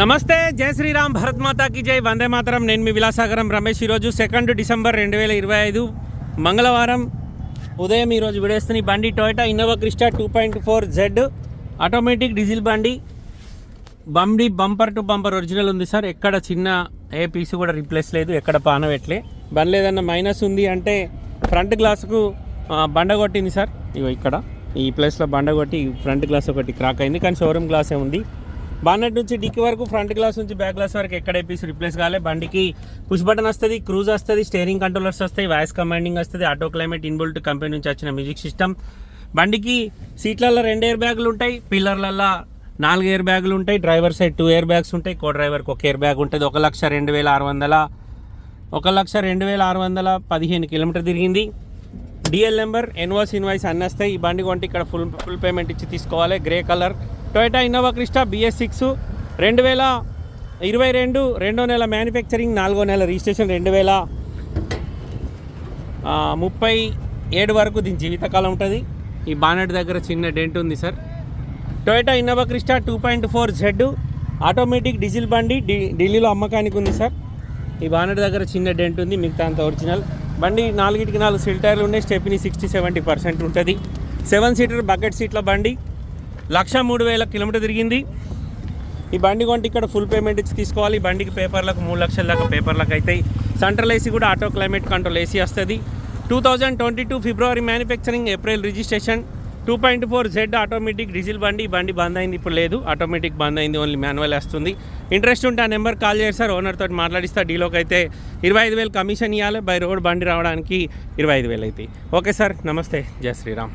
నమస్తే జై శ్రీరామ్ భరత్ మాతాకి జై వందే మాతరం. నేను మీ విలాసాగరం రమేష్. ఈరోజు సెకండ్ డిసెంబర్ రెండు వేల ఇరవై ఐదు మంగళవారం. ఉదయం ఈరోజు విడేస్తున్న బండి Toyota Innova Crysta two point four Z automatic diesel బండి. బండి బంపర్ టు బంపర్ ఒరిజినల్ ఉంది సార్. ఎక్కడ చిన్న ఏ పీస్ కూడా రీప్లేస్ లేదు ఎక్కడ పానవెట్లే బండి ఏదన్నా మైనస్ ఉంది అంటే ఫ్రంట్ గ్లాస్కు బండ కొట్టింది సార్. ఇగో ఇక్కడ ఈ ప్లేస్లో బండ కొట్టి ఫ్రంట్ గ్లాస్ ఒకటి క్రాక్ అయింది. కానీ షోరూమ్ గ్లాసే ఉంది. బాన్నెట్ నుంచి డిక్కి వరకు ఫ్రంట్ గ్లాస్ నుంచి బ్యాక్ గ్లాస్ వరకు ఎక్కడ ఏ పీస్ రిప్లేస్ కాలే. బండికి పుష్ బటన్ వస్తుంది క్రూజ్ వస్తుంది స్టేరింగ్ కంట్రోలర్స్ వస్తాయి వాయిస్ కమాండింగ్ వస్తుంది ఆటో క్లైమేట్ ఇన్బుల్ట్ కంపెనీ నుంచి వచ్చిన మ్యూజిక్ సిస్టమ్ బండికి సీట్లలో రెండు ఎయిర్ బ్యాగులు ఉంటాయి పిల్లర్లలో నాలుగు ఎయిర్ బ్యాగులు ఉంటాయి driver side two air bags ఉంటాయి కో డ్రైవర్కి ఒక ఎయిర్ బ్యాగ్ ఉంటుంది. ఒక లక్ష రెండు వేల ఆరు వందల ఒక లక్ష రెండు వేల ఆరు వందల పదిహేను కిలోమీటర్ తిరిగింది. డిఎల్ నెంబర్ ఎన్వాస్ ఇన్వాయిస్ అన్నీ వస్తాయి. ఈ బండి కొంటే ఇక్కడ ఫుల్ ఫుల్ పేమెంట్ ఇచ్చి తీసుకోవాలి. Grey colour Toyota Innova Crysta BS six రెండు వేల ఇరవై రెండు రెండో నెల మ్యానుఫ్యాక్చరింగ్ నాలుగో నెల రిజిస్ట్రేషన్ రెండు వేల ముప్పై ఏడు వరకు దీని జీవితకాలం ఉంటుంది. ఈ బానెట్ దగ్గర చిన్న డెంట్ ఉంది sir. Toyota Innova Crysta two point four Z automatic diesel బండి ఢీ ఢిల్లీలో అమ్మకానికి ఉంది సార్. ఈ బానెట్ దగ్గర చిన్న డెంట్ ఉంది మిగతా అంత ఒరిజినల్. బండి నాలుగిటికి నాలుగు సిల్ టైర్లు ఉన్నాయి స్టెప్ని సిక్స్టీ సెవెంటీ పర్సెంట్ ఉంటుంది. సెవెన్ సీటర్ బకెట్ సీట్ల బండి. లక్ష మూడు వేల కిలోమీటర్ తిరిగింది. ఈ బండి కొంటే ఇక్కడ ఫుల్ పేమెంట్ ఇచ్చి తీసుకోవాలి. బండికి పేపర్లకు మూడు లక్షల దాకా పేపర్లకు అవుతాయి. సెంట్రల్ ఏసీ కూడా ఆటో క్లైమేట్ కంట్రోల్ ఏసీ వస్తుంది. టూ థౌజండ్ ట్వంటీ టూ ఫిబ్రవరి manufacturing April registration two point four Z automatic diesel బండి బండి బంద్ అయింది. ఇప్పుడు లేదు. ఆటోమేటిక్ బంద్ అయింది. ఓన్లీ మాన్యువల్ వస్తుంది. ఇంట్రెస్ట్ ఉంటే ఆ నెంబర్ కాల్ చేసి సార్. ఓనర్ తోటి మాట్లాడిస్తా. డీలోకి అయితే ఇరవై ఐదు వేలు కమిషన్ ఇవ్వాలి బై రోడ్ బండి రావడానికి ఇరవై ఐదు వేలు అవుతాయి. ఓకే సార్ నమస్తే జయ శ్రీరామ్